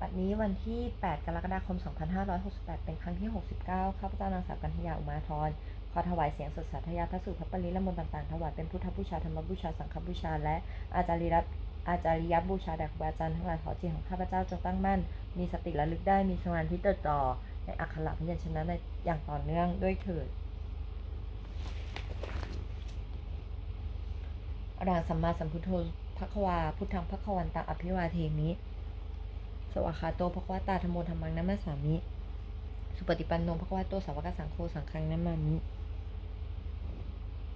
บัดนี้วันที่ 8 กรกฎาคม 2568 เป็นครั้งที่ 69 ข้าพเจ้านางสาวกันธยาอุมาทรขอถวายเสียงสดสาธยาพระสูตรพระปริละมนต์ต่างๆ ถวายเป็นพุทธบูชาธรรมบูชาสังฆบูชา และอาจาริยอาจาริยบูชาแด่ครูบาอาจารย์ทั้งหลายขอจิตของข้าพเจ้าจงตั้งมั่น มีสติระลึกได้มีสมาธิจดจ่อในอักขระพยัญชนะในอย่างต่อเนื่องด้วยเถิดอรหังสัมมาสัมพุทโธภควา พุทธังภควันตังอภิวาเทมิ สวากขาโตภควตาธรรมโมธรรมังนัมมสสามิ สุปฏิปันโนภควโตสาวกสังโฆสังฆังนัมมามิ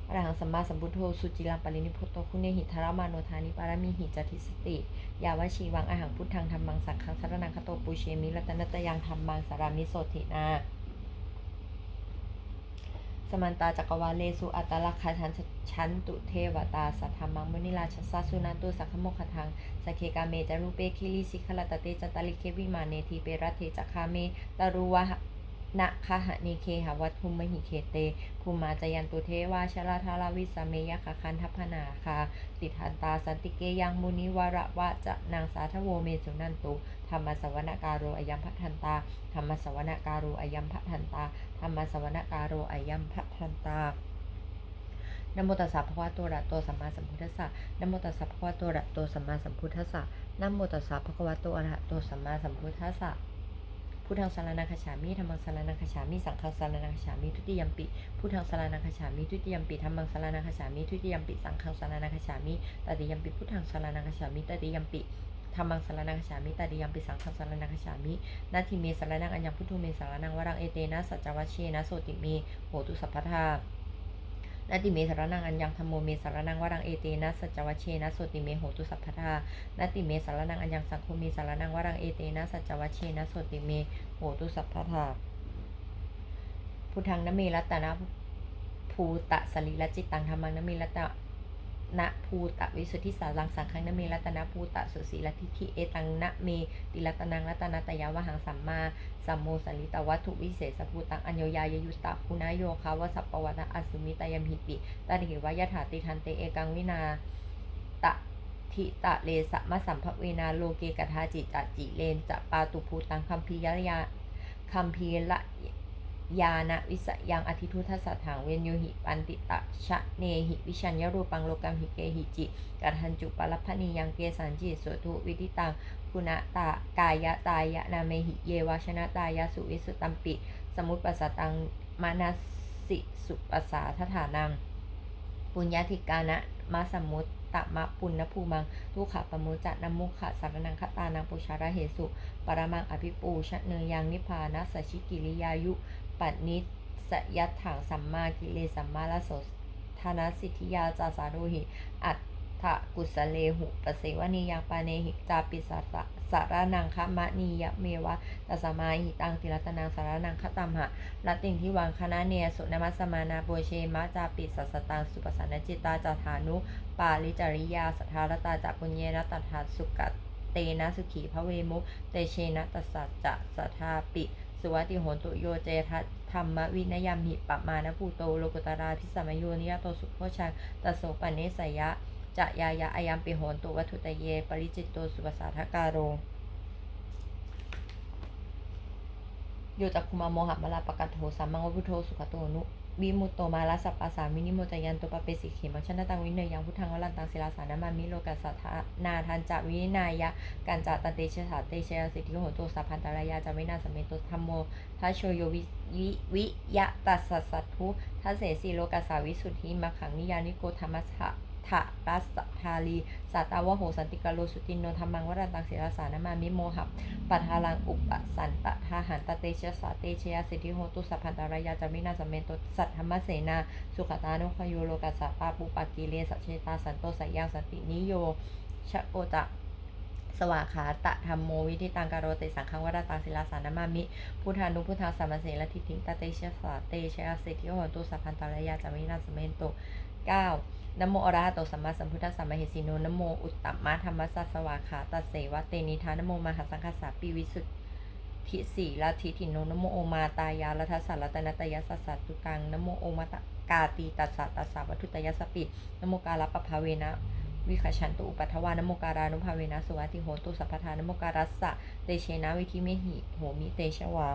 อรหังสัมมาสัมพุทโธสุจิลังปรินิพุตโตคุณเนหิทารามาโนทานิปารามีหิจติสติ ยาวชีวังอหังพุทธังธรรมังสังฆังสารนังคโตปุเชมิรัตนตยังธรรมังสารามิโสตินา มันตาจักรวาเลสุอัตลักขชันชันตุเทวตาสัทธามังมุนิราชสาสุนันตุสักขโมคทังสเคกาเมจารุเปคิลิสิขลตเตจันตลิเควิมาเนทีเปรัตเทจักคาเมตารุวะ นะคหะเนเคหวัตทุมมหิเคเตภูมาจยันตุเทวาชลาทาราวิสเมยคคันทัพพนาคาติทันตาสันติเกยังมุนิวระวะจะนางสาทโวเมสุนันตุธรรมสวนการโรอยัมพัทันตาธรรมสวนการโรอยัมพัทันตาธรรมสวนการโรอยัมพะทันตานโมตัสสะภะคะวะโตอะระหะโตสัมมาสัมพุทธัสสะนโมตัสสะภะคะวะโตอะระหะโตสัมมาสัมพุทธัสสะนโมตัสสะภะคะวะโตอะระหะโตสัมมาสัมพุทธัสสะ พุทธังสารนังคฉามิธรรมังสารนังคฉามิสังฆังสารนังคฉามิทุติยมปิพุทธังสารนังคฉามิทุติยมปิธรรมังสารนังคฉามิทุติยมปิสังฆังสารนังคฉามิตติยมปิพุทธังสารนังคฉามิตติยมปิธรรมังสารนังฉามิตติยัมปิสังฆังสารนังฉามินาทิเมสารนังอัญญพุทโธเมสารนังวรังเอเตนะสัจจวัชเชนะโสติเมโหตุสัพพทา นาติเมสารนังอัญญังธรรมโมเมสารนังวรังเอเตนะสัจวัชเชนะโสติเมโหตุสัพพทานาติเมสารนังอัญญังสังโฆเมสารนังวรังเอเตนะสัจวัชเชนะโสติเมโหตุสัพพทาพุทธังนเมรัตนะภูตะสลีรจิตตังธรรมังนเมรัตนะ ภูตะวิสุทธิสารังสังฆังนเมรัตนภูตะสุสีลทิทิเอตังนะเมติรัตนังรัตนตยาวหังสัมมาสัมโมสลิตวัตถุวิเศษสภูตังอัญโยยายยุตตะคุณายโยคาวสัพปวัตอสุมิตยมหิปิตาดิวายถาติทันเตเอกังวินาตะทิตะเลสะมะสัมภเวนาโลเกกทาจิตะจิเลนจะปาตุภูตังคัมภียยาคัมภีละ ยานะวิสยังอธิทุทัสสะถังเวนโยหิปันติตะชะเนหิวิชัญญรูปังโลกัมหิเกหิจิกัทันจุปลัพนียังเกสันจิโสทุวิทิตังคุณตากายะตายะนาเมหิเยวชนะตายะสุวิสุตัมปิ สมุตปัสสตังมานาสิสุปัสสาทฐานัง ปุญญาธิกานะมาสมุตตมะปุณณภูมังทุขะปมุจะนมุขะสารนังคตานังปุชาระเหสุ ปรมังอภิปูชะเนยังนิพพานะสชิกิริยายุ ปัตนิสยัตถังสัมมากิเลสัมมาละโสธนสิทธิยาจาสารุหิ อัตถะกุสเลหุปเสวนียังปาเนหิจาปิสัสสะสารนังคะมะนียะเมวะตัสสมาหิตังติรัตนังสารนังคตัมหะละติงที่วังคณะเนียสุนมัสมานาโบเชมะจาปิสัสตังสุปสันนจิตาจาธานุ ปาลิจาริยาสัทธารตาจักปุญเยนะตัทธาสุกัตเตนะสุขีพระเวมุเตเชนะตัสสัจจะสัทธาปิ สุวัติโหนตุโยเจทัตธรรมวินยามหิปมานะภูโตโลกุตราพิสมโยนิยโตสุโพชังตโสปเนสยะจะยายะอายัมปิโหนตุวัตุตเย ปริจิตโตสุปสาทการโรโยจักคุมาโมหะมลาปะกัตโธสัมมังวพุทโธสุขโตนุ วิมุตโตมาลาสัปปะสามินิโมจยันตุปะเปสิเขมังชนะตังวินเนยังพุทธังวลันตังศิลาสานามามิโลกัสสัทานาทันจะวินายะกันจตันเตเชสาเตเชยสิทธิโหตุสัพพันตรายาจะไม่นาสเมโตธรรมโมทัชโชโยวิวิวิยะตัสสัตทุทัสเสสีโลกัสสาวิสุทธิมะขังนิยานิโกธรรมสะ ทะรัสทาลีสัตาวะโหสันติกาโลสุตินโนธรรมังวรันตังศิลาสานามามิโมหับปัทาลังอุปสันตทาหันตเตชะสาเตชยาสิทธิโหตุสัพพันตารายาจามินาสมเมนโตสัทธรรมเสนาสุขตานุขโยโลกัสสะปาปุปากิเลสัชเชตาสันโตสัยยังสันตินิโยชะโอตะสวาขาตะธรรมโมวิธิตังการโรติสังฆวราตังศิลาสานามามิ พุทธานุพุทธาสัมมาเสละทิฏฐิตาเตชะสาเตชะสิทธิโหตุสัพพันตารายาจามินาสมเมนโต เก้านโมอรหะโตสัมมาสัมพุทธัสสะมะเหสีโนนโมอุตตมะธรรมสสสวาขาตเสวะเตนิทานโมมหาสังฆสสะปิวิสุทธิสีละทิถิโนนโมโอมาตายาลัทธสสะรัตนตยสัสสะตุกังนโมโอมาตกาตีตัสสะตัสสะวัตถุตยสสปินโมกาลปภาเวนะวิขชันตุอุปัทวานโมการานุภาเวนะสุวัติโหตุสัพพทานโมการัสสะเตเชนะวิธิเมหิโหมิเตชวา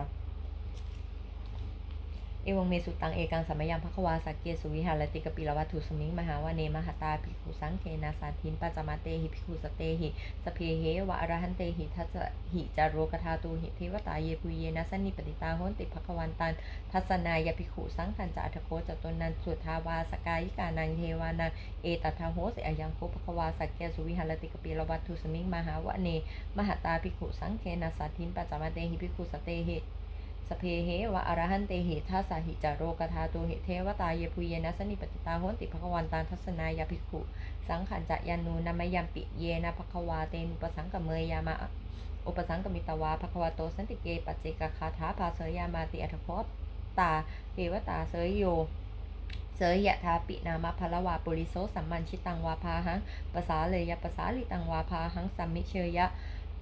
เอวังเมสุตังเอกังสัมมยังภควาสักเกสุวิหารติกปิลวัตถุสมิงมหาวเนมหตาภิกขุสังเคนาสาทินปัจมาเตหิภิกขุสเตหิสเพเหวะอรหันเตหิทัสสะหิจารโรกธาตูหิเทวตาเยปุเยนะสันนิปติตาโหนติภควันตันทัศนายภิกขุสังขันจะอัทโคจตุนันสุทาวาสกายิกานังเทวานังเอตทาโหสิอายังโคภควาสักเกสุวิหารติกปิลวัตถุสมิงมหาวเนมหตาภิกขุสังเคนาสาทินปัจมาเตหิภิกขุสเตหิ สเพเหวะอรหันเตหิทัสสาหิจารโรกธาตุหิเทวตาเยปุเยนะสนิปติตาโหนติภควันตานทัศนายาภิกขุสังขันจะยานูนามยัมปิเยนะภควาเตนุปสังกเมยยามะอุปสังกมิตวาภควาโตสันติเกปัจเจกคาถาภาเสยยามาติอัตโคตาเทวตาเสยโยเสยยะทาปินามะพลวาปุริโสสัมมันชิตังวาพาหังภาษาเลยยะภาษาลิตังวาพาหังสัมมิเชยะ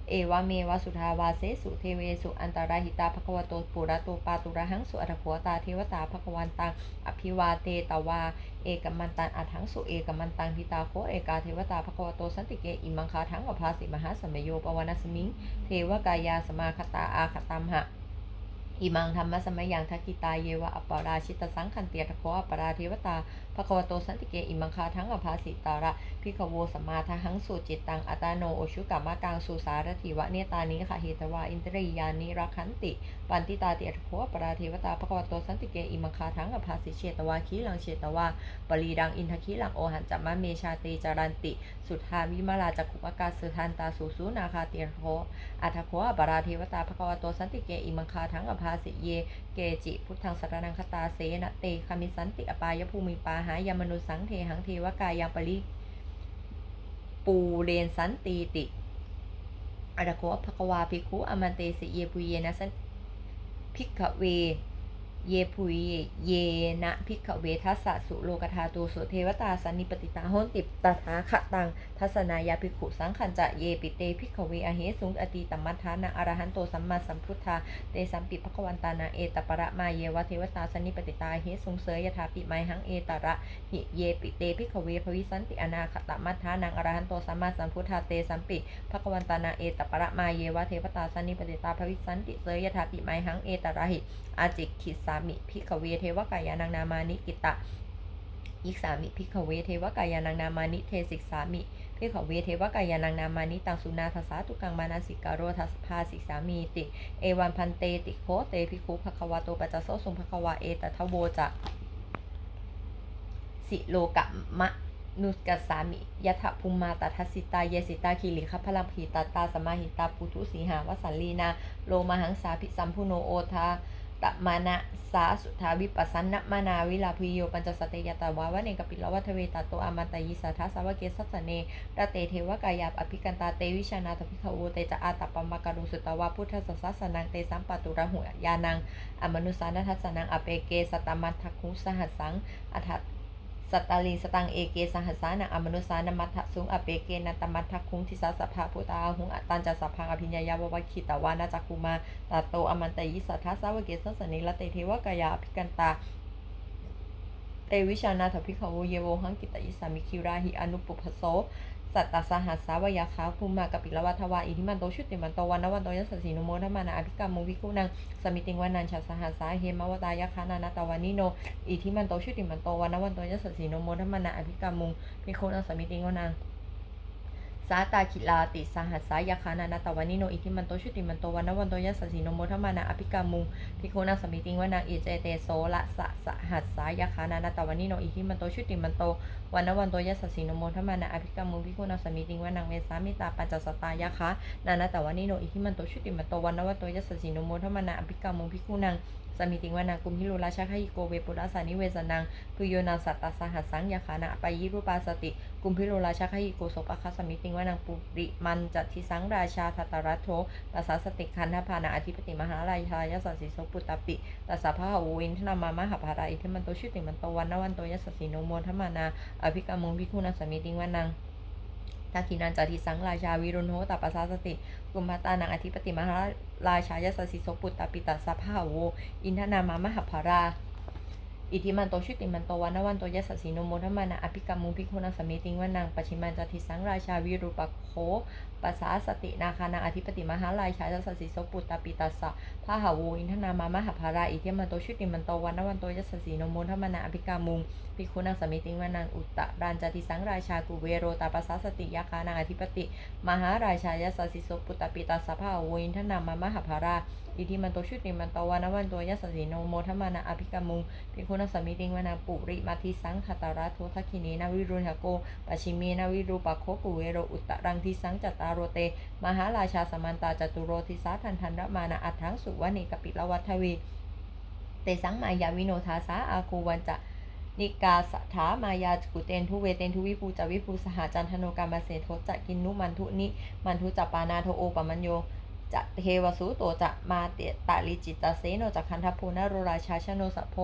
เอวะเมวะสุทาวาเสสุเทเวสุอันตราหิตาภควโตปุระโตปาตุระหังสุอัตถวตาเทวตาภควันตังอภิวาเตตวาเอกมันตันอัถังสุเอกมันตังทิตาโคเอกาเทวตาภควโตสันติเกอิมังคาทังอภาสิมหาสมโยปวนาสมิง เทวกายาสมาคตาอาคตัมหะ อิมังธรรมะสมัยยังทักกิตาเยวะอัปปาราชิตสังคันเตียทะโคอัปปาราเทวตาภควโตสันติเกอิมังคาทั้งอภาสิตาระพิขโวสมาทหังสูจิตตังอัตาโนโอชุกามะกังสุสารถิวะเนตานิขะเหตวาอินทรียานิรักขันติ ปันติตาเตียตโคปราเทวตาภควโตสันติเกอิมังคาทั้งอภาสิเชตวาคีลังเชตวาปรีดังอินทคีลังโอหันจัมมะเมชาเตจารันติ สุทธาวิมาลาจักขุปกาสุทันตาสุสุนาคาเตียโคอัทโคปราเทวตาภควโตสันติเกอิมังคาทั้งอภาสิเย เกจิพุทธังสรนังคตาเสนะเตคามิสันติอปายภูมิปาหายามนุสังเทหังเทวกายังปริปูเรนสันตีติอัตโคภควาภิกขุอมันเตสิเยปุเยนะสัน พิกขเว เยปุยเยนะพิกขเวทัสสะสุโลกธาตูสุเทวตาสันนิปติตาโหนติตถาคตัง ทัศนายาภิกขุสังขันจะเยปิเตพิกขเวอเหสุงอติตมัทธานะอรหันโตสัมมาสัมพุทธาเตสัมปิภควันตานาเอตปะระมาเยวะเทวตาสันิปติตาเฮสุงเสยยถาปิไมหังเอตระหิเยปิเตพิขเวภวิสันติอนาคตมัทธานังอรหันโตสัมมาสัมพุทธาเตสัมปิภควันตานาเอตปะระมาเยวะเทวตาสันิปติตาภวิสันติเสยยถาปิไมหังเอตระหิอาจิกขิสามิพิขเวเทวกายานังนามานิกิตะยิกสามิพิขเวเทวกายานังนามานิเทสิกสามิพิขเวเทวกายานังนามานิตังสุนาทสาตุกังมานาสิกาโรทัสภาสิกสามีติ เอวันพันเตติโคเตพิคุภควาโตปัจจโสสุงภควาเอตทะโวจะสิโลกะมะนุสกัสสามิยะถะภูมาตทัสสิตา เยสิตาคิริคพลังพีตาตาสมาหิตาปุทุสีหาวสันลีนา โลมาหังสาพิสัมพุโนโอทา ตมานะสาสุทาวิปัสสนมานาวิลาพิโยปัญจสเตยตาวาวะเนกปิลวัทเวตาโตอามันตยิสัทธสาวเกสัสสเนตเตเทวกายาอภิกันตาเตวิชานาทพิขโวเตจะอาตปปมะการุสุตวาพุทธสัสสนังเตสัมปตุระหุยานังอมนุสานัทสนังอเปเกสตมัทถคุสหัสสังอัฏฐ สตตาลีสตังเอเกสหัสานังอมนุสานมัทถสุงอเปเกนัตมัทถคุงทิสาสภาพุตาหุงอตันจัสสพังอภิญญาวะวะคิตวานาจักคุมาตาโตอมันตยิสัทธาสาวเกสสนิละเตเทวกายาภิกันตาเตวิชานาถพิขโวเยโวหังกิตยิสามิคิราหิอนุปุพโส สัตตสหัสสาวยาคาภูมากับปิลวัทวาอิทิมันโตชุติมันโตวันนวันโตยัสสีนุโมทมานาอภิกรรมุวิคุนังสมิติงวันนันชาสหัสสาเฮมาวตายาคานานาตวานิโนอิทิมันโตชุติมันโตวันนวันโตยัสสีนุโมทมานาอภิกรรมุพิคุนังสมิติงวนัง สาตาคิลาติสหัสสายาคานานาตวานิโนอิทิมันโตชุติมันโตวันวันโตยัสสีโนโมทมานาอภิกรรมุงพิโคนังสมิติงวนังอิเจเตโสละสะสหัสสายาคานานาตวานิโนอิทิมันโตชุติมันโตวันวันโตยัสสีโนโมทมานาอภิกรรมุงพิโคนังสมิติงวนังเวสามิตาปัญจสตายาคะนานาตวานิโนอิทิมันโตชุติมันโตวันวันโตยัสสีโนโมทมานาอภิกรรมุงพิโคนัง สมิติงวนังกุมพิโลราชาคหิโกเวปุระสานิเวสนังปุโยนาสัตตสหัสสังยาคานาปายิรูปาสติกุมพิโลราชาคหิโกโสปะคสมิติงวนังปุริมันจัตทิสังราชาทัตรัตโทตัสสสติคันธพานาอธิปติมหาราชายสัสสิโสปุตตปิตัสสะพะหะวินทนามามหาภาราอิทิมันโตชุติมันโตวันนวันโตยัสสสีโนโมทมานาอภิกรรมุงพิคุนังสมิติงวนัง ทักขินันจติสังราชาวิรุณโหตปัสสาสติกุมภตานังอธิปติมหาราชายสสิโสปุตตปิตัสสะพะหะโวอินทนามามหภาราอิทิมันโตชุติมันโตวันวันโตยัสสสีโนโมทมานะอภิกรรมุพิคุนังสมิติงวนังปชิมันจติสังราชาวิรุปโค ปัสสาสตินาคานังอธิปติมหารายชายัสสสีโสปุตตปิตัสสะพระหาวูอินทนามามหาภาราอิทิมันโตชุติมันโตวันนวันโตยัสสสีโนโมทมนะอภิกรรมุงพิคุนังสมิติงวนังอุตตรันจติสังราชากุเวโรตาปัสสาสติยาคานังอธิปติมหาราชายัสสสีโสปุตตปิตัสสะพระหาวูอินทนามามหาภาราอิทิมันโตชุติมันโตวานวันโตยัสสีโนโมทมนะอภิกรรมุงพิคุณสมิติงวนาปุริมาทิสังขตาราโททักขินีนาวิรุณหโกปชิเมนาวิรูปโคกุเวโรอุตตรังทิสังจตาโรเต มหาราชาสมันตาจตุโรทิสาทันทันรมานาอัทังสุวณีกปิลวัทวี เตสังมายาวิโนทาสาอาคูวันจะนิกาสถามายากุเตนทุเวเตนทุวิภูจวิภูสหจันทโนกรรมเสโทจะกินนุมันทุนิมันทุจัปปานาโทโอปมัญโย จะเทวสุโตจะมาเตตาลิจิตตเสโนจะคันทภูนโรราชาชโนสัพโพ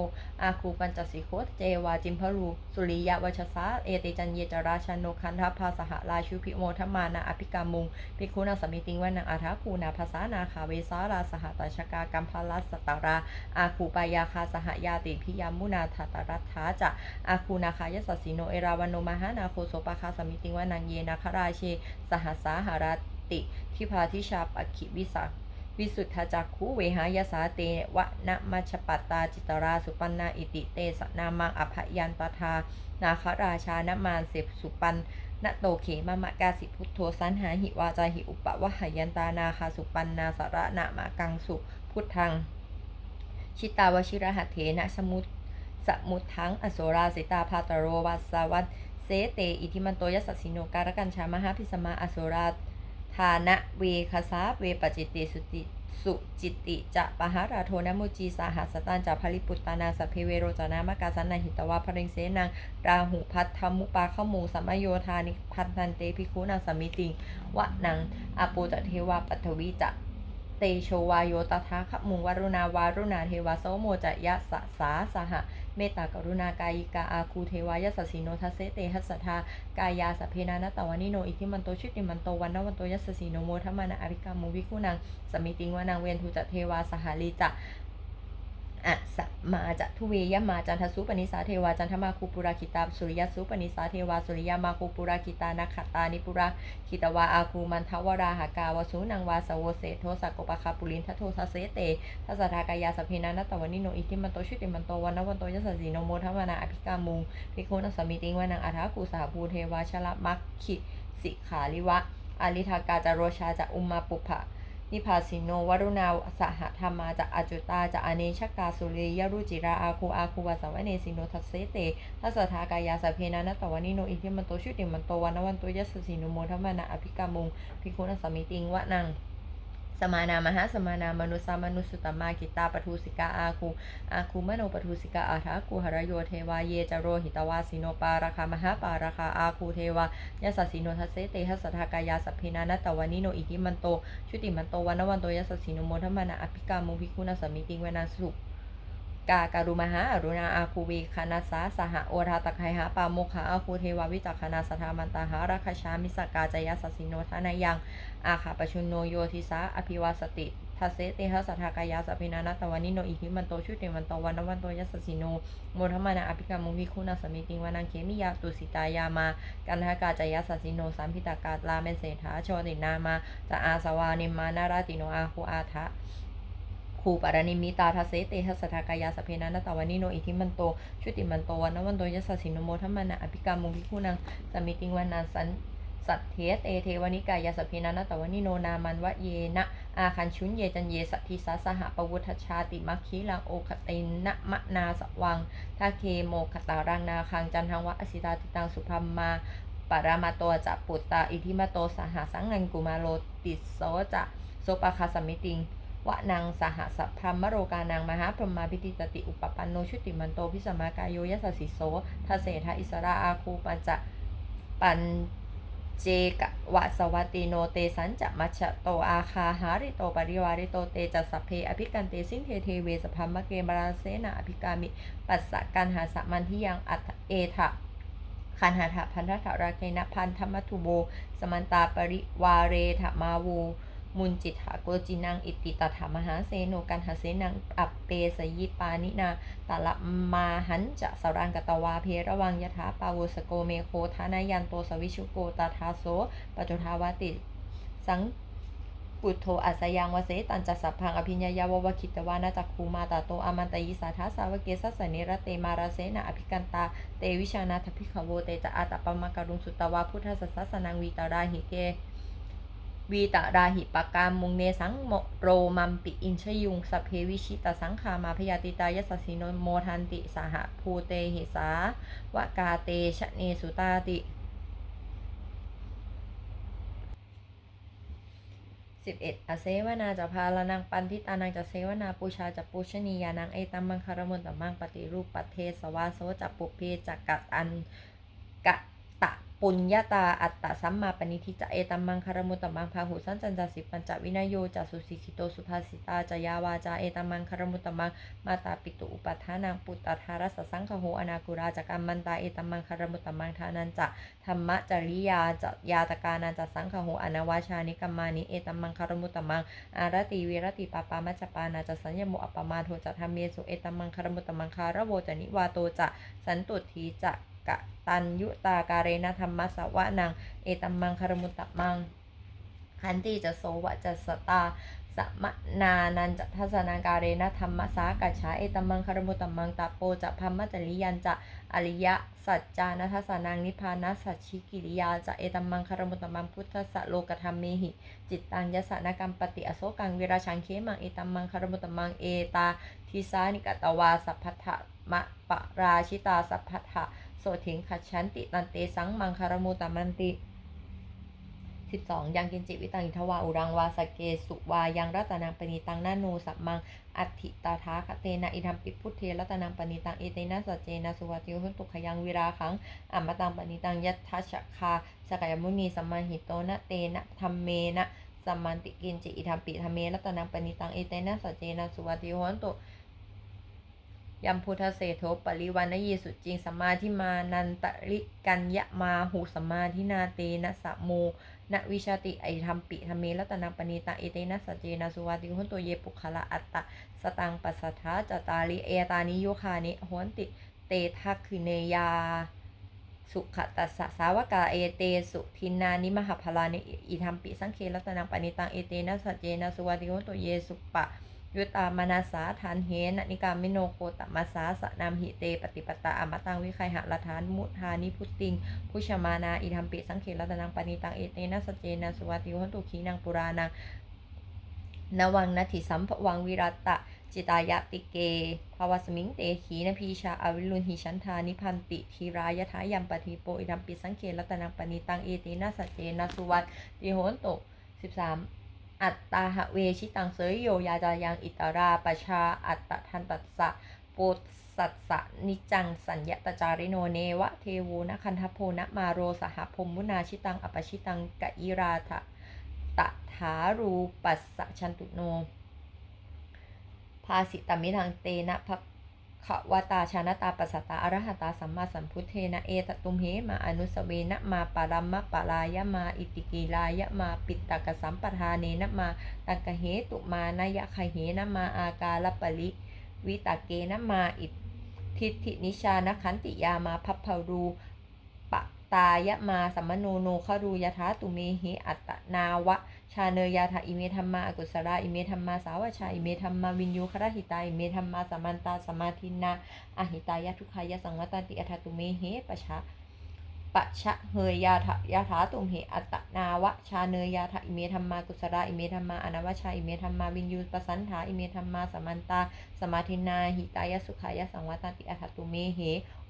อาคูปัญจสิโคตเจวาจิมพรูสุริยวัชสาเอเตจันเยจราชโนคันทภาสหราชุพิโมทมานาอภิกามุงภิกขุนาสมิติงวนังอาทาคูนาภาษานาคาเวสาราสหตชกากัมพลัสสตารา อาคูปายาคาสหยาติพิยามุนาทัตรัตถาจะอาคูนาคายสสิโนเอราวันโนมหานาโคโสปาคาสมิติงวนังเยนาคราเช สหัสสาหารา ติทิพาทิชาปคิวิสักวิสุทธจักขุเวหายสาเตวะนะมัชปัตตาจิตราสุปันนาอิติเตสนามังอภยันตทา นาคราชานมานเสพสุปันนโตเขมะมะกาสิพุทโธสันหาหิวาจาหิอุปะวะหยันตานาคาสุปันนาสระนะมะกังสุพุทธัง ชิตาวชิระหัตเถนะสมุตสมุทถังอโสราสิตาพาตโรวัสสวัตเสเตอิทิมันโตยัสสสิโนการกันชามหาพิสมาอโสรา ทานะเวคสาเวปจิตติสุติสุจิติจะปะหาราโทนมุจีสาหัสตันจะภริปุตตานาสพเพเวโรจานามกาสันนาหิตวาพริงเสนังราหุพัทธมุปาขมูสัมโยธานิพันธันเตภิกขุนาสมิติงวะนังอปูจเทวาปัทวีจะเตโชวายโยตถาคมุงวรุณาวารุณาเทวาโสโมจะยะสะสาสหะ เมตตากรุณากายิกาอาคูเทวายสสสิโนทัสเสเตหัสสทากายาสเพนานตวานิโนอิทิมันโตชิติมันโตวันนวันโตยัสสสิโนโมทมานะอริกามุวิคุนังสมิติงวานังเวนทุจเทวาสหาลีจะ อะสะมาจะทุเวยมาจันทสุปนิสาเทวาจันทมาคูปุราคิตาสุริยสุปนิสาเทวาสุริยมาคูปุราคิตานาคตานิปุราคิตวาอาคูมันทวราหากาวสุนังวาสโวเสโทสักกปะคาปุลินทโททัสเสเตทัสสะทากายาสพเพนานตวานิโนอิทิมันโตชุติมันโตวันนวันโตยัสสีโนโมทัมมนาอภิกามุงพิโคนัสสมิติงวานังอาทาคูสาภูเทวาชละมัคคิสิขาลิวะอาลิทากาจารโรชาจะอุมมาปุภะ นิพาสิโนวรุณาสหธรรมาจากอาจุตาจากอเนชกาสุริยรุจิราอาคูอาคูวาสวเนสิโนทัสเสเตทัสทากายาสเพนานตวานิโนอิทิมันโตชุติมันโตวันวันโตยัสสิโนโมทัมมานาอภิกามุงพิคุณสมิติงวะนัง สมานามหาสมานามนุสามนุสุตมากิตาปทุสิกาอาคูอาคูมโนปทุสิกาอาทาคูหรโยเทวาเยจโรหิตวาสิโนปาราคามหาปาราคาอาคูเทวายสสสิโนทัสเซเตหัสทากายาสพเพนานตวานิโนอิทิมันโตชุติมันโตวันวันโตยัสสิโนโมทมานาอภิกามุภิกขุณสมิติงเวนัสสุ กาการุมหาอรุณาอาคูวีคานาสาสหโอราตะไคหาปาโมคหาอาคูเทวาวิจักขณาสถามันตาหาราคชามิสกาจยสสสิโนทานายัง อาคาปชุนโนโยทิสาอภิวาสติทัสเสเตหัสสทากายาสพเพนานตวานิโนอิทิมันโตชุติมันโตวันวันโตยัสสิโนโมทมานาอภิกามุวิคุนาสมิติงวานังเคมิยาตุสิตายามากันทากาจยัสสิโนสัมพิตากาลาเมเสถาโชตินามาจะอาสวานิมานาราติโนอาคูอาทะ คูปารณิมิตาทัสเสเตทัสทากายาสเพนันตวานิโนอิทิมันโต ชุติมันโตวันนวันโตยัสสินโมทัมมนะอภิกามุวิคุนังสมิติงวานาสันสัตเทเตเทวนิกายาสพเพนันตวานิโนนามันวะเยนะ อาคันชุนเยจันเยสัทธิสาสหปวุฒชาติมัคคีลังโอคตินนะมะนาสวังทาเคโมคตารังนาคังจันทังวะอสิตาติตังสุพัมมาปารามาโตจะปุตตาอิทิมาโตสหสังงันกุมาโลติโสจะโสปะคาสมิติง วะนางสหสัพพรมโรกานางมหาพรหมาพิติตติอุปปันโนชุติมันโตพิสมากายโยยัสสิโสทาเสทาอิสราอาคูปัญจะปัญเจกะวะสวัติโนเตสันจะมัชะโตอาคาหาริโตปริวาริโตเตจัสเพอภิกันเตสินเทเทเวสพัมมะเกมราเสนาอภิกามิปัสสะกันหาสมันที่ยังอัตเอทะคันหาถะพันธะราเคนะพันธมัทุโบ สมันตาปริวาเรถมาวู มุนจิตหาโกจินังอิติตถามหาเสโนกันหาเสนังอัปเปสยิปานินาตะละมาหันจะสรังกตวาเพระวังยถาปาวสโกเมโคทานายันโตสวิชุโกตาทาโสปจุทาวาติสังปุตโธอัสยังวเสตันจัสสพพังอภิญญายาววคิตวานาจักคูมาตาโตอามันตยิสาทาสาวเกสัสสเนรเตมาราเสนาอภิกันตาเตวิชานาทพิขโวเตจะอาตปมาการุงสุตวาพุทธสัสสสนังวีตาราหิเก วีตราหิปกามมุงเนสังโมโรมัมปิอินชยุงสพเพวิชิตสังขามาพยาติตายสสินโมทันติสหภูเตหิสาวกาเตชะเนสุตาติสิบเอ็ดอเสวนาจะพาลนังปันทิตานังจะเสวนาปูชาจะปูชนียานังเอตัมมังคารมนตมังปฏิรูปปัเทสวาโสจะปุเพจักกะอันกะ ปุญญาตาอัตตะสัมมาปณิทิจะเอตัมมังคารมุตตมังพาหุสันจันจสิปัญจวินโยจะสุสิกิโตสุภาสิตาจะยาวาจาเอตัมมังคารมุตตมังมาตาปิตุอุปัฏฐานังปุตตทารัสสังคโหอนากุราจักรมมันตาเอตัมมังคารมุตตมังทานันจะธรรมจริยาจะยาตกานันจะสังคโหอนาวาชานิกัมมานิเอตัมมังคารมุตตมังอารติวิรติปปามัจปานาจะสัญญโมอัปปมาโทจะธรรมเมสุเอตัมมังคารมุตตมังคารโวจะนิวาโตจะสันตุทีจะ กะตันยุตาการเรนะธรรมสวะนัง เอตัมมังคารมุตตะมังขันติจะโสวะจะสตาสมนานันจะทัศนาการเรนะธรรมสากัจฉาเอตัมมังคารมุตตมังตาโปจะพัมมจริยันจะอริยสัจจานัทสานังนิพานัสัจชิกิริยาจะเอตัมมังคารมุตตมังพุทธสโลกธรรมเมหิ จิตตังยสนกรรมปฏิอโศกังวิราชังเคมังเอตัมมังคารมุตตมังเอตาทิสานิกตวาสัพพทะมะปราชิตาสัพพทะ สถิงขัดชันติตันเตสังมังคารมุตตมันติ 12 ยังกินจิวิตังอิทวาอุรังวาสเกสุวายังรัตนังปณิตังนาโนสัมมังอัติตาทาคเตนะอิทัมปิพุทเทรัตนังปณิตังเอเตนะสัจเจนะสุวัติโยหุนตุขยังวิราคังอัมมตังปณิตังยัตถชคาสกายมุนีสัมมาหิโตนะเตนะธรรมเมนะสัมมันติกินจิอิทัมปิธรรมเมรัตนังปณิตังเอเตนะสัจเจนะสุวัติโยหุนตุ ยัมพุทธเศโทปริวันยีสุจริงสัมมาทิมานันตริกัญญมาหูสัมมาทินาเตนะสะโมนะวิชาติไอธรรมปิธรรมเมรัตนังปณิตาเอเตนะสเจนะสุวัติหุนโตเยปุคละอัตตะสตังปัสสัทาจตาริเอตานิโยคานิโหนติเตทักคือเนยาสุขตัสสะสาวกาเอเตสุทินานิมหาพลานิอิธรรมปิสังเครัตนังปณิตังเอเตนะสัจเจนะสุวัติหุนโตเยสุปะ ยุตามนาสาทานเฮนนิกามิโนโคตมาสาสนามหิเต ปฏิปตาอมตังวิไคหะละทานมุทานิพุตติงพุชมานาอิธรรมปิสังเขรัตนังปณิตังเอเตนะสเจนะสุวัติโหนตุขีนังปุรานังนวังนาทิสัมภวังวิรัตตะจิตายติเก ภาวสมิงเตขีนพีชาอวิลุนหิชันธานิพันติทีรายทายัมปฏิโปอิดัมปิสังเขรัตนังปณิตังเอเตนะสเจนะสุวัติโหนตุสิบสาม อัตตาหะเวชิตังเสยโยยาจายังอิตาราปชาอัตตะทันตัสสะโปสัสสะนิจังสัญญตจาริโนเนวะเทวนคันทโพนะมาโรสหพมมุนาชิตังอปชิตังกะอิราทะตะถารูปัสสะชันตุโน ภาสิตามิทังเตนะภ ขวตาชานตาปัสสตาอรหตาสัมมาสัมพุทเทนะเอตตุมเหมาอนุสเวนะมาปารัมมะปารายะมาอิติกิลายะมาปิตตกสัมปทาเนนะมาตังกเหตุมานายะคเหนะมาอากาลปริวิตาเกนะมาอิทิฏฐินิชานขันติยามาพัพพรูปตายะมาสัมมโนโนคารูยถาตุเมหิอัตนาวะชาเนยาถาอิเมธรรมาอกุศลาอิเมธรรมาสาวชาอิเมธรรมาวินยูครหิตาอิเมธรรมาสมันตาสมาทินาอหิตายะทุกขายะสังวัตันติอัฏฐตุเมเหปะชะปะชะเฮยยาถายาถาตุมเหอัตนาวะชาเนยาถาอิเมธรรมากุศลาอิเมธรรมาอนาวชาอิเมธรรมาวินยูปสันถาอิเมธรรมาสมันตาสมาทินาหิตายะสุขายะสังวัตันติอัฏฐตุเมเห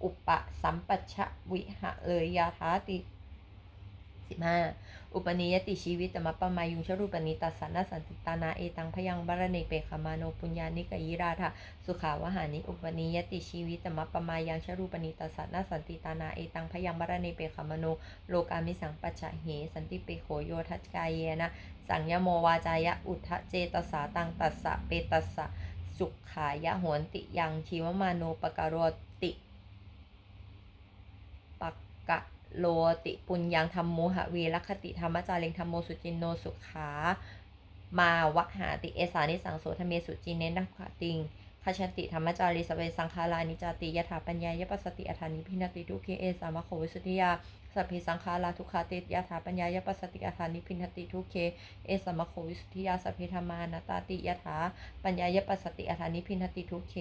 อุปะสัมปัชชะวิหะเลยยาถาติ สิบห้าอุปนิยติชีวิตตมปปมายุงชรูปนิตัสสนาสันติตานาเอตังพยังบารเนเปขมาโนปุญญานิกยิราธาสุขาวหานิอุปนิยติชีวิตตมปปมายังชรูปนิตัสสนาสันติตานาเอตังพยังบารเนเปขมาโนโลกามิสังปัจฉะเหสันติเปโขโยทัจกายเยนะสังยโมวาจายะอุทธเจตสาตังตัสสะเปตัสสะสุขายะโหนติยังชีวมาโนปการโรติปักกะ โลติปุญญังธรรมโมหะเวรคติธรรมจาริงธรรมโมสุจินโนสุขามาวหาติเอสานิสังโสธเมสุจีเนนักขติงคชันติธรรมจารีสเวสังคารานิจาติยถาปัญญายปัสติอัฏฐานิพินติทุเคเอสามะโควิสุทธิยาสัพเพสังขาราทุกขาติยถาปัญญายปัสติอัฏฐานิพินติทุเคเอสามะโควิสุทธิยาสัพเพธรรมานาตาติยถาปัญญายปัสติอัฏฐานิพินติทุเค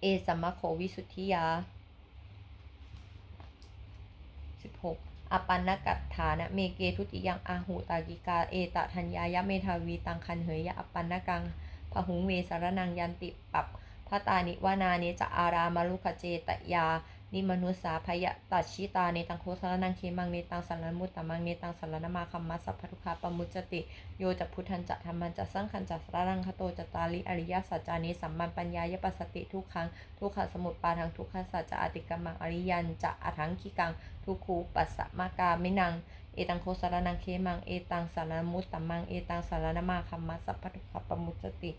เอสัมมะโควิสุทธิยา 16. อปันนกัตฐานะเมเกทุติยังอาหูตากิกาเอตทัญญายะเมทาวีตังคันเหยยะอปันนกังพหุงเวสารนังยันติปับพระตานิวานาเนจะอารามาลุขเจตยา นิมนุสาพยะตัดชิตาเนตังโคสารนังเคมังเนตังสัลลมุตตมังเนตังสัลลนมาคัมมัสสัพพทุคาปมุจติ โยจะพุทธันจะธรรมันจะสร้างคันจะสระรังคโตจตาลิอริยสัจจานิสัมมันปัญญายปัสสติทุกครั้งทุกขสมุปปาทังทุกขสัจจะอติกรรมังอริยันจะอทังคิกังทุกขูปัสสะมากามินังเอตังโคสารนังเคมังเอตังสารมุตตมังเอตังสารนมาคัมมัสสัพพทุขปมุจติ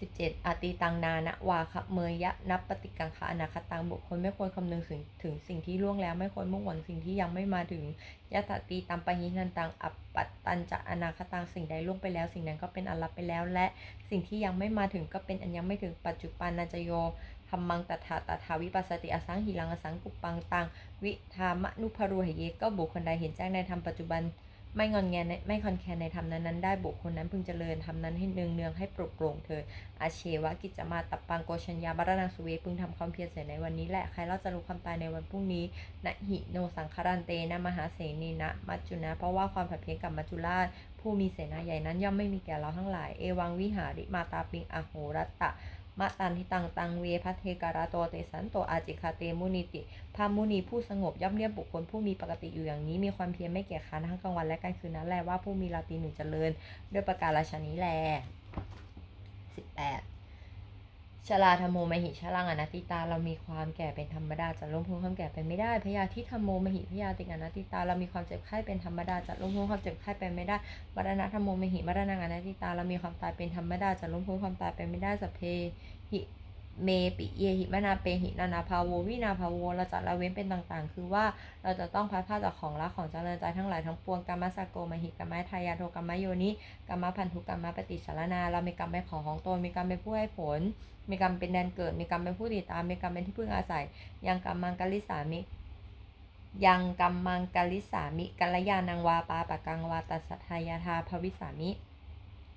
17. อติตังนานะวาคะเมยยะนับปฏิกังคะอนาคตังบุคคลไม่ควรคำนึงถึงถึงสิ่งที่ล่วงแล้ว ไม่ควรมุ่งหวังสิ่งที่ยังไม่มาถึงยะตติตัมปะหินันตังอัปปัตตันจะอนาคตังสิ่งใดล่วงไปแล้ว สิ่งนั้นก็เป็นอันลับไปแล้ว และสิ่งที่ยังไม่มาถึงก็เป็นอันยังไม่ถึงปัจจุบันนาจโยธรรมังตถาตถาวิปัสสติอสังหิรังอสังกุปปังตังวิธามนุภรุหเยก็บุคคลใดเห็นแจ้งในธรรมปัจจุบัน ไม่งอนแงนในไม่คอนแคนในธรรมนั้นได้บุคคลนั้นพึงเจริญธรรมนั้นให้เนืองเนืองให้โปร่งโปร่งเถิดอาเชวะกิจมาตับปังโกชัญญาบารนังสุเวพึงทำความเพียรเสียในวันนี้แหละใครเราจะรู้ความตายในวันพรุ่งนี้นะหิโนสังคารันเตนะมหาเสนีนะมัจจุนะ เพราะว่าความผัดเพี้ยนกับมัจจุราชผู้มีเสนาใหญ่นั้นย่อมไม่มีแก่เราทั้งหลาย เอวังวิหาริมาตาปิงอโหรัตตะ มะตันทิตังตังเวพัทเทการาโตเตสันโตอาจิคาเตมุนิติพามุนีผู้สงบย่อมเรียกบุคคลผู้มีปกติอยู่อย่างนี้ มีความเพียรไม่เกียจค้านทั้งกลางวันและกลางคืนนั้นแหละว่าผู้มีราตรีหนึ่งเจริญ ด้วยประการราชนี้แลสิบแปด ชลาธรรมโมมหิชลังอนัตติตาเรามีความแก่เป็นธรรมดาจะล้มพ้นความแก่ไปไม่ได้พยาธิธรรมโมมหิพยาติงอนัตติตาเรามีความเจ็บไข้เป็นธรรมดาจะล้มพ้นความเจ็บไข้ไปไม่ได้มรณะธรรมโมมหิมรณะอนัตติตาเรามีความตายเป็นธรรมดาจะล้มพ้นความตายไปไม่ได้สัพเพหิ เมปิเยหิมนาเปหินานาภาโววินาภาโวเราจะละเว้นเป็นต่างๆ คือว่าเราจะต้องพัดผ้าจากของรักของเจริญใจทั้งหลายทั้งปวงกรรมสกโกมหิกรรมทายาโทกรรมโยนิกรรมพันธุกรรมปฏิสารนาเรามีกรรมเป็นของของตนมีกรรมเป็นผู้ให้ผล มีกรรมเป็นแดนเกิด มีกรรมเป็นผู้ติดตาม มีกรรมเป็นที่พึ่งอาศัย ยังกรรมังกลิสามิยังกรรมังกลิสามิกัลยานังวาปาปะกังวาตัสสทายาทาภวิสามิ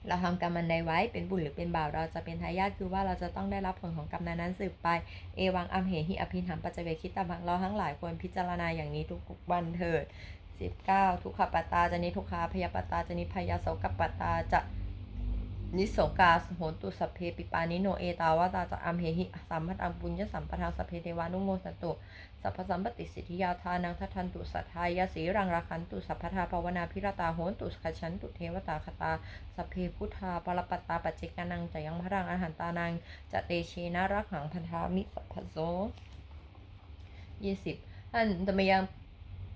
เราทำกรรมมันใดไว้เป็นบุญหรือเป็นบ่าวเราจะเป็นทายาทคือว่าเราจะต้องได้รับผลของกรรมนั้นสืบไป เอวังอัมเหหิอภินหัมปัจเวคิตตังเราทั้งหลายควรพิจารณาอย่างนี้ทุกๆวันเถิด19 ทุกขปตาจะนิทุกขาพยาปตาจะนิพยาโสกปตาจะ นิโสกาสโหนตุสัพเพปิปานิโนเอตาวตาจะอัมเหหิสัมพัตังปุญญสัมปทาสัพเพเทวานุโมสตุสัพพสัมปติสิทธิยาทานังทัทันตุสัทธายาสีรังราคันตุสัพพทาภาวนาพิรตาโหนตุขชันตุเทวตาคตาสัพเพพุทธาปรปัตตาปัจเจกานังจะยังพรังอาหารตานังจะเตเชนะรักหังพันธามิสัพพโสยี่สิบท่านตมยัง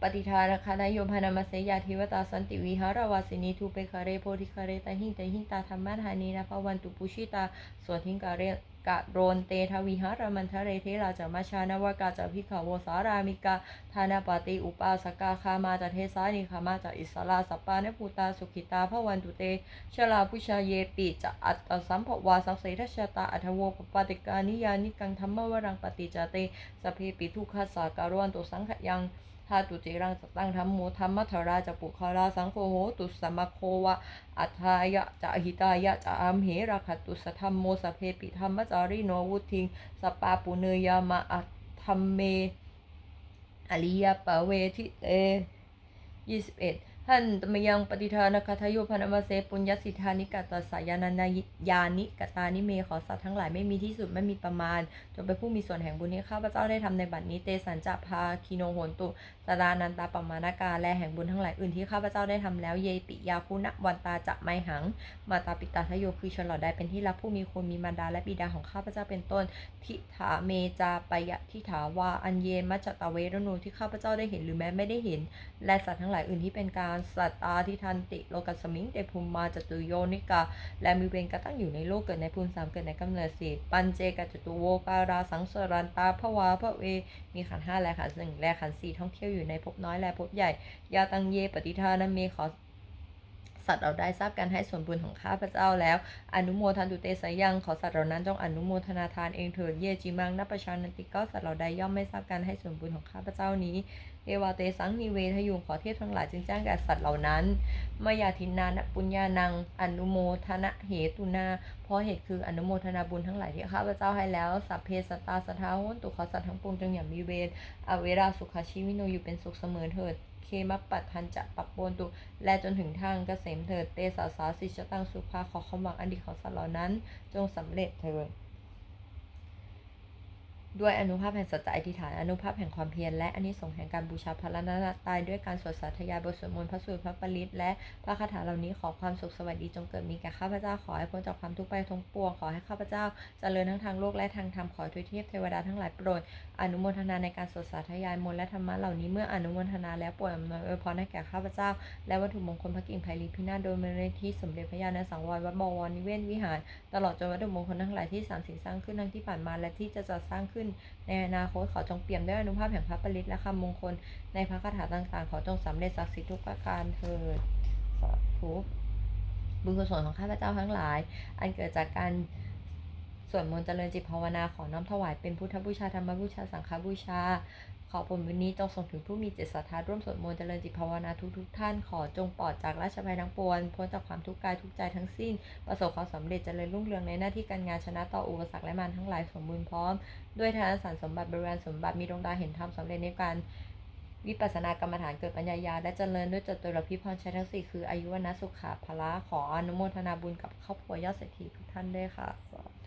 ปฏิทานคานายโยมพนามาเสยาเทวตาสันติวิหารวาสินีทูเปคาเรโพธิคาเรตาหิงเตหิงตาธรรมะธานีนะภวันตุปุชิตาสวทิงกาเรกะโรนเตทวิหารมันทะเรเทราจะมาชานวากาจะพิขาวสารามิกาธานาปติอุปาสกาคามาจะเทสานิคามาจะอิสลาสปานภูตาสุขิตาภวันตุเตชลาพุชาเยปิจะอัตตสัมภวาสังเสทชตาอัทโวปปติกานิยานิกังธรรมวรังปฏิจเตสเพปิทุกขสาการวันตุสังขยัง ธาตุจิรังสตังธรรมโมธรรมทราจะปุคาราสังโฆโหตุสมโควะอัฏฐายะจะหิตายะจะอัมเหราคตุสธรรมโมสเพปิธรรมจาริโนวุทิงสปาปุเนยามะอัธรรมเมอริยปะเวทิเตยี่สิบเอ็ด ท่านตมยังปฏิทานคาทายโยพนมเสปุญญสิทธานิกาตสายานันายานิกตานิเมขอสัตว์ทั้งหลายไม่มีที่สุดไม่มีประมาณ จงเป็นผู้มีส่วนแห่งบุญที่ข้าพเจ้าได้ทำในบัดนี้เตสันจะพาคิโนโหนตุตดานันตาปมานาการและแห่งบุญทั้งหลายอื่นที่ข้าพเจ้าได้ทำแล้วเยปิยาคุณวันตาจะไม่หัง มาตาปิตาทะโยคือฉลอดได้เป็นที่รักผู้มีคุณมีมารดาและบิดาของข้าพเจ้าเป็นต้นทิถาเมจาปยะทิถาวาอันเยมัจจตเวรนูที่ข้าพเจ้าได้เห็นหรือแม้ไม่ได้เห็น และสัตว์ทั้งหลายอื่นที่เป็นการสัตตาทิทันติ โลกัสมิงเตภูมิมาจตุโยนิกา และมีเวรกระตั้งอยู่ในโลกเกิดในภูมิสามเกิดในกำเนิดสี่ปัญเจกจตุโวการาสังสรันตาภวาพระเว มีขันห้าและขันหนึ่งและขันสี่ท่องเที่ยวอยู่ในภพน้อยและภพใหญ่ ยาตังเยปฏิทานะเมขอสัตว์เราได้ทราบการให้ส่วนบุญของข้าพเจ้าแล้ว อนุโมทันตุเตสยัง ขอสัตว์เหล่านั้นจงอนุโมทนาทานเองเถิดเยจิมังนับปปชานันติก็สัตว์เราได้ย่อมไม่ทราบการให้ส่วนบุญของข้าพเจ้านี้ เอวาเตสังนิเวทยุงขอเทพทั้งหลายจึงแจ้งแก่สัตว์เหล่านั้นมายาทินานะปุญญานัง อนุโมทนะเหตุนาเพราะเหตุคืออนุโมทนาบุญทั้งหลายที่ข้าพเจ้าให้แล้ว สัพเพสตตาสทาโหนตุขอสัตว์ทั้งปวงจงอย่ามีเวรอเวราสุขาชีวิโนอยู่เป็นสุขเสมอเถิดเคมัปปัตทันจะปักโปนตุ และจนถึงทางเกษมเถิดเตสาสาสิชตังสุภาขอความหวังอันดีของสัตว์เหล่านั้น จงสำเร็จเถิด ด้วยอนุภาพแห่งสัจจะอธิษฐานอนุภาพแห่งความเพียรและอานิสงส์แห่งการบูชาพระรัตนตรัยด้วยการสวดสาธยายบทสวดมนต์พระสูตรพระปริตและพระคาถาเหล่านี้ขอความสุขสวัสดีจงเกิดมีแก่ข้าพเจ้าขอให้พ้นจากความทุกข์ไปทั้งปวงขอให้ข้าพเจ้าเจริญทั้งทางโลกและทางธรรมขอทุยเทพเทวดาทั้งหลายโปรด อนุโมทนาในการสวดสาธยายมนต์และธรรมะเหล่านี้เมื่ออนุโมทนาแล้วโปรดอำนวยอวยพรให้แก่ข้าพเจ้า และวัตถุมงคลพระกิ่งไพลีพินาศโดยมูลนิธิสมเด็จพระญาณสังวรวัดบวรนิเวศวิหาร ตลอดจนวัตถุมงคลทั้งหลายที่สามสิ่งสร้างขึ้นทั้งที่ผ่านมาและที่จะจัดสร้างขึ้น ในอนาคตขอจงเปี่ยมด้วยอนุภาพแห่งพระปริตและคำมงคล ในพระคาถาต่างๆ ขอจงสำเร็จศักดิ์สิทธิ์ทุกประการเถิดสาธุบุญกุศลของข้าพเจ้าทั้งหลาย อันเกิดจากการ สวดมนต์เจริญจิตภาวนาขอน้อมถวายเป็นพุทธบูชาธรรมบูชาสังฆบูชา ขอผลบุญนี้จงส่งถึงผู้มีจิตศรัทธาร่วมสวดมนต์เจริญจิตภาวนาทุกทุกท่านขอจงปลอดจากราชภัยทั้งปวงพ้นจากความทุกข์กายทุกใจทั้งสิ้น ประสบความสำเร็จเจริญรุ่งเรืองในหน้าที่การงานชนะต่ออุปสรรคและมารทั้งหลายสมบูรณ์พร้อม ด้วยทานสารสมบัติบริวารสมบัติมีดวงตาเห็นธรรมสำเร็จในการวิปัสสนากรรมฐานเกิดปัญญาญาและเจริญด้วยจตุรพิพรชัยทั้งสี่คืออายุวนะสุขะพละขออนุโมทนาบุญกับครอบครัวยอดเศรษฐีทุกท่านด้วยค่ะสาธ